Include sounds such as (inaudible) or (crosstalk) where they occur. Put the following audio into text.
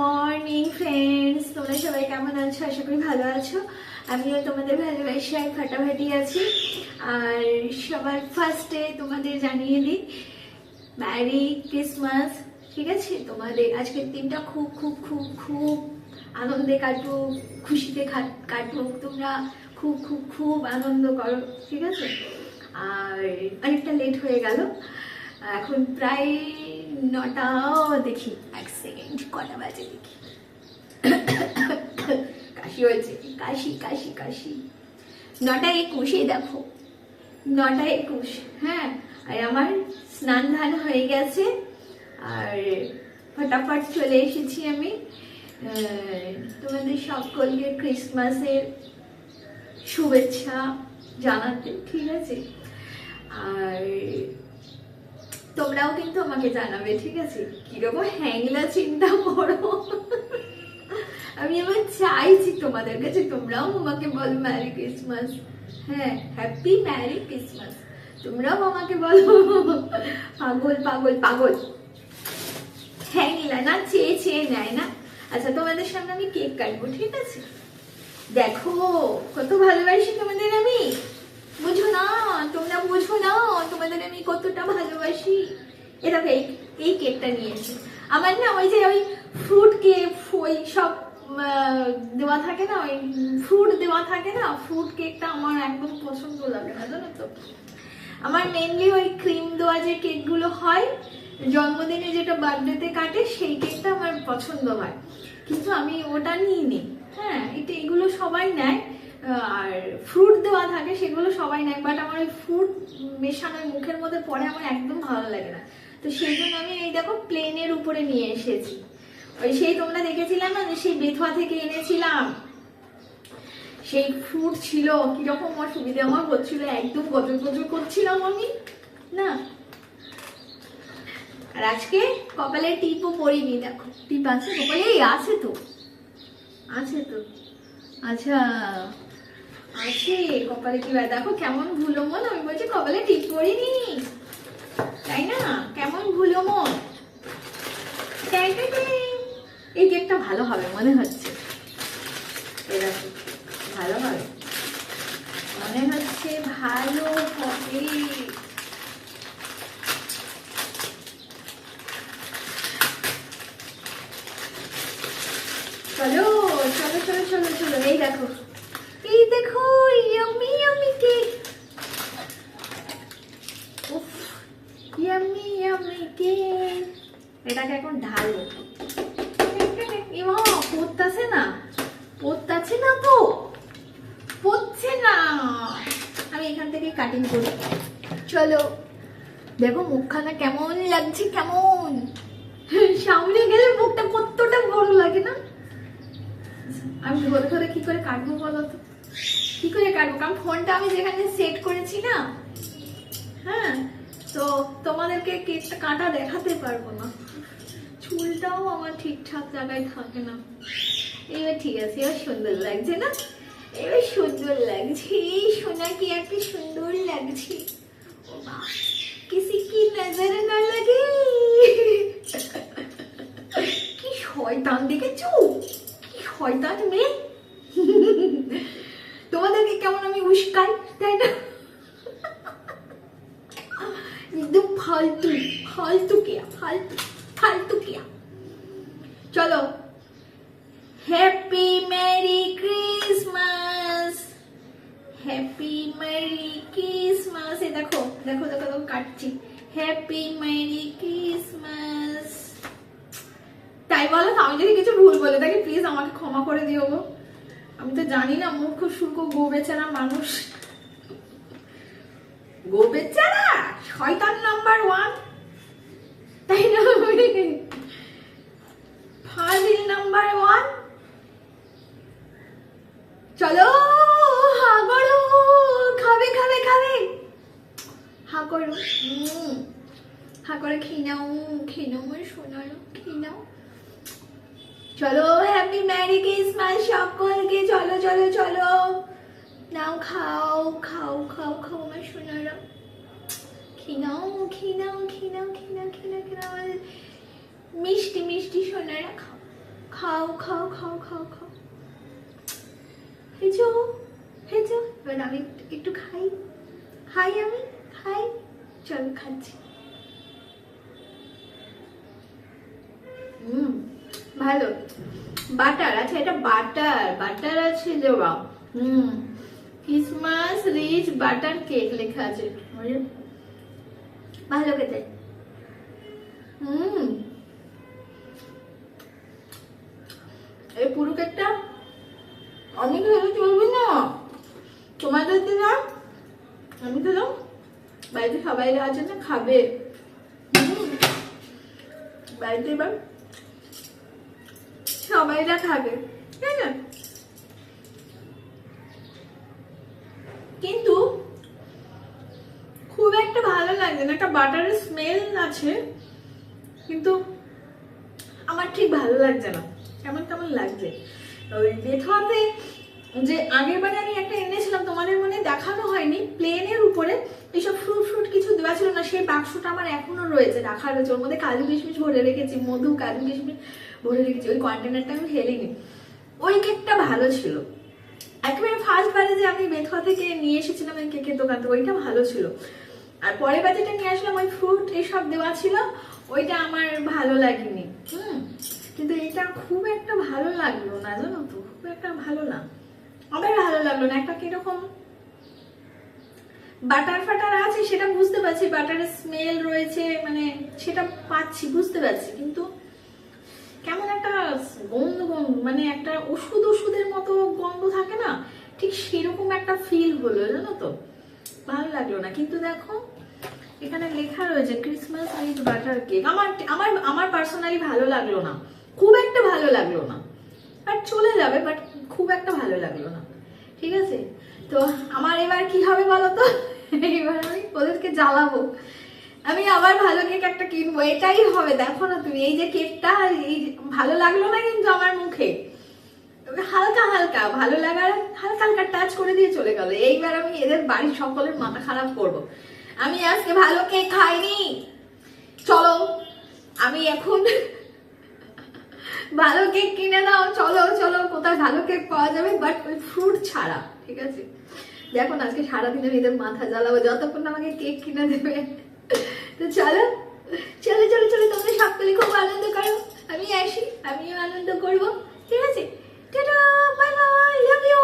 Morning friends তোমরা সবাই কেমন আছো? আশা করি ভালো আছো। আমিও তোমাদের ভালোবাসায় ফাটাফাটি আছি। আর সবার ফার্স্টে তোমাদের জানিয়ে দিই ম্যারি ক্রিসমাস ঠিক আছে? তোমাদের আজকের দিনটা খুব খুব খুব খুব আনন্দে কাটুক খুশিতে কাটুক। তোমরা খুব খুব খুব আনন্দ করো, ঠিক আছে? আর অনেকটা লেট হয়ে গেল। এখন প্রায় নটাও দেখি, এক কটা বাজে দেখি। (coughs) কাশি হয়েছে, কাশি কাশি কাশি। নটা একুশে দেখো, নটা একুশ হ্যাঁ। আর আমার স্নান ধান হয়ে গেছে, আর ফটাফট চলে এসেছি আমি তোমাদের সকলকে ক্রিসমাসের শুভেচ্ছা জানাতে, ঠিক আছে? আর তোমরাও কিন্তু আমাকে জানাবে, ঠিক আছে? কীরকম হ্যাংলা চিন্তা করো। আমি এবার চাইছি তোমাদের কাছে, তোমরাও আমাকে বলো ম্যারি ক্রিসমাস হ্যাঁ হ্যাপি ম্যারি ক্রিসমাস তোমরাও আমাকে বলো। পাগল পাগল পাগল। হ্যাংলা না, চেয়ে চেয়ে নেয় না। আচ্ছা তোমাদের সামনে আমি কেক কাটবো, ঠিক আছে? দেখো, কত ভালোবাসি তোমাদের আমি। বুঝো না, তোমরা বুঝো না, তোমাদের আমি কতটা ভালোবাসি। এ দেখো, এই এই কেকটা নিয়েছি আমার না ওই যে ওই ফ্রুট কেক ওই সব দেওয়া থাকে না, ওই ফ্রুট দেওয়া থাকে না ফ্রুট কেকটা আমার একদম পছন্দ লাগে না, জানো তো। আমার মেনলি ওই ক্রিম দেওয়া যে কেকগুলো হয়, জন্মদিনে যেটা বার্থডেতে কাটে, সেই কেকটা আমার পছন্দ হয়। কিন্তু আমি ওটা নিই নি হ্যাঁ এটা এগুলো সবাই নেয়। আর ফ্রুট দেওয়া থাকে, সেগুলো সবাই নেয় বাট আমার ওই ফ্রুট মেশানো মুখের মধ্যে পড়ে আমার একদম ভালো লাগে না। তো সেই জন্য আমি এই দেখো প্লেনের উপরে নিয়ে এসেছি। ওই সেই তোমরা দেখেছিলাম না সেই বেথুয়া থেকে এনেছিলাম? সেই ফ্রুট ছিল, কীরকম আমার সুবিধা আমার হচ্ছিল, একদম গজর গজর করছিলাম আমি, না? আর আজকে কপালে টিপও পরিনি দেখো, টিপ আছে কপালে আছে তো আছে তো আচ্ছা আছে, কপালে কি দেখো কেমন ভুলো মন আমি বলছি কপালে টিপ পরিনি তাই না? কেমন ভুলো মন। এই কেকটা ভালো হবে মনে হচ্ছে। এরকম ভালো হবে। মনে হচ্ছে ভালো হবে। চলো চলো চলো চলো চলো, এই দেখো এই দেখো ইয়ামি ইয়ামি কেক উফ ইয়ামি ইয়ামি কেক এটাকে এখন ঢালবো। পড়তাছে না? পড়তাছে না তো? পড়ছে না। আমি এখান থেকে কাটিং করি। চলো, দেখো মুখখানা কেমন লাগছে, কেমন? সামনে গেলে মুখটা কতটা বড় লাগে না? আমি ধরে ধরে কি করে কাটবো বলো তো? কি করে কাটবো? কারণ ফোনটা আমি যেখানে সেট করেছি না হ্যাঁ তো তোমাদেরকে কেকটা কাটা দেখাতে পারব না। চুলটাও আমার ঠিকঠাক জায়গায় থাকে না। এবার ঠিক আছে, এবার সুন্দর লাগছে না? এবার সুন্দর লাগছে, এই সোনা কি একটা সুন্দর লাগছে। ও মা, কিসি কি নজর না লাগে? কি শয়তান দেখেছ? কি শয়তান মেয়ে তোমাদেরকে কেমন আমি উস্কাই তাই না একদম ফালতু ফালতু কিয়া ফালতু ফালতু কিয়া চলো happy merry Christmas happy merry Christmas এ দেখো দেখো দেখো দেখো, কাটছি। হ্যাপি মেরি ক্রিসমাস তাই বলো আমি যদি কিছু ভুল বলে থাকি প্লিজ আমাকে ক্ষমা করে দিও গো। আমি তো জানি না মূর্খ শুল্ক, গো বেচারা মানুষ। গো বেচারা! শয়তান নাম্বার ওয়ান তাই না ফাজিল নাম্বার ওয়ান চলো হা করো খাবে খাবে খাবে হা করো উম, হা করে খেয়ে নাও খেয়ে নাও আমার সোনারো খেয়ে নাও চলো হ্যাপি ম্যারি ক্রিসমাস সকলকে চলো চলো চলো। নাও, খাও খাও খাও খাও আমার সোনারা খেয়ে নাও খেয়ে নাও খেয়ে নাও খেয়ে নাও খেয়ে নাও খেয়ে নাও মিষ্টি মিষ্টি সোনারা খাও। খাও খাও খাও খাও খাও। হেজো হেজো। এবার আমি একটু খাই। খাই আমি, খাই। চল, খাচ্ছি। ভালো। বাটার আচ্ছা এটা বাটার বাটার আছে দেওয়া হুম ক্রিসমাস রিচ বাটার কেক লেখা আছে। ভালো খেতে। হুম। এই পুরো কেকটা আমি খেলে চলবে না। তোমাদের দিলাম আমি খেলাম। বাড়িতে সবাই আছে না খাবে। বাড়িতে এবার সবাইরা খাবে, তাই না? কিন্তু খুব একটা ভালো লাগছে না, একটা বাটারের স্মেল আছে, কিন্তু আমার ঠিক ভালো লাগছে না। কেমন কেমন লাগছে? ওই বেথুয়াতে যে আগের বারে আমি একটা এনেছিলাম, তোমাদের মনে দেখানো হয়নি প্লেনের উপরে এইসব ফ্রুট ফ্রুট কিছু দেওয়া ছিল না, সেই বাক্সটা আমার এখনও রয়েছে রাখা রয়েছে। ওর মধ্যে কাজু কিশমিশ ভরে রেখেছি, মধু, কাজু কিশমিশ ভরে রেখেছি, ওই কন্টেনারটা আমি ফেলিনি। ওই কেকটা ভালো ছিল। একেবারে ফার্স্ট বারে যে আমি বেথুয়া থেকে নিয়ে এসেছিলাম ওই কেকের দোকান থেকে, ওইটা ভালো ছিল। আর পরের বার যেটা নিয়ে আসলাম, ওই ফ্রুট এইসব দেওয়া ছিল, ওইটা আমার ভালো লাগেনি। হুম, কিন্তু এটা খুব একটা ভালো লাগল না, জানো তো, খুব একটা ভালো না। আমার ভালো লাগল না। একটা কীরকম বাটার ফাটার আছে, সেটা বুঝতে পারছি। বাটারের স্মেল রয়েছে মানে সেটা পাচ্ছি, বুঝতে পারছি। কিন্তু কেমন একটা গন্ধ গন্ধ মানে একটা ওষুধ ওষুধের মতো গন্ধ থাকে না? ঠিক সেরকম একটা ফিল হলো, জানো তো? ভালো লাগল না। কিন্তু দেখো, এখানে লেখা রয়েছে ক্রিসমাস উইথ বাটার কেক আমার আমার আমার পার্সোনালি ভালো লাগল না। খুব একটা ভালো লাগল না। বাট চলে যাবে বাট খুব একটা ভালো লাগল না। ঠিক আছে? তো আমার এবার কি হবে বলো তো এবার আমি ওদেরকে জ্বালাবো। আমি আবার ভালো কেক একটা কিনবো। এটাই হবে, দেখো না তুমি, এই যে কেকটা, এই ভালো লাগল না কিন্তু আমার মুখে। হালকা হালকা, ভালো লাগার, হালকা হালকা টাচ করে দিয়ে চলে গেল। এইবার আমি এদের বাড়ির সকলের মাথা খারাপ করব। আমি আজকে ভালো কেক খাইনি। চলো, আমি এখন ভালো কেক কিনে দাও, চলো চলো, কোথায় ভালো কেক পাওয়া যাবে বাট ওই ফ্রুট ছাড়া, ঠিক আছে? দেখো আজকে সারাদিন আমি এদের মাথা জ্বালাবো, যতক্ষণ আমাকে কেক কিনে দেবে। তো চলো চলো চলো চলো, তোমরা সকলে খুব আনন্দ করো। আমি আসি, আমিও আনন্দ করব, ঠিক আছে? Tata bye bye love you